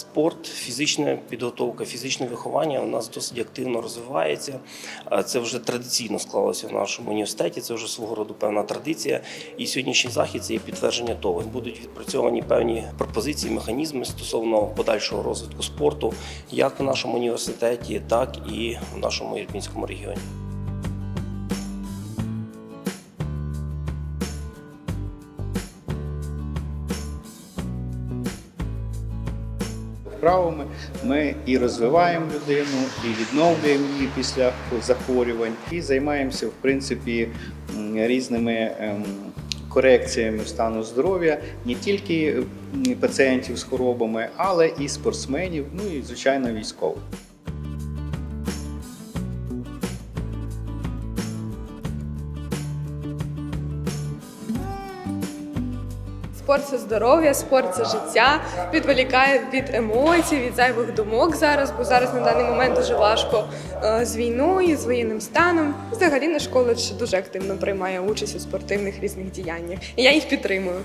Спорт, фізична підготовка, фізичне виховання у нас досить активно розвивається. Це вже традиційно склалося в нашому університеті. Це вже свого роду певна традиція. І сьогоднішній захід це є підтвердження того. Будуть відпрацьовані певні пропозиції, механізми стосовно подальшого розвитку спорту, як в нашому університеті, так і в нашому Ірпінському регіоні. Вправами ми і розвиваємо людину, і відновлюємо її після захворювань, і займаємося в принципі різними ем, корекціями стану здоров'я не тільки пацієнтів з хворобами, але і спортсменів, ну і звичайно військових. Спорт це здоров'я, спорт це життя, відволікає від емоцій, від зайвих думок зараз, бо зараз на даний момент дуже важко е, з війною, з воєнним станом. Взагалі наш коледж дуже активно приймає участь у спортивних різних діяннях. І я їх підтримую.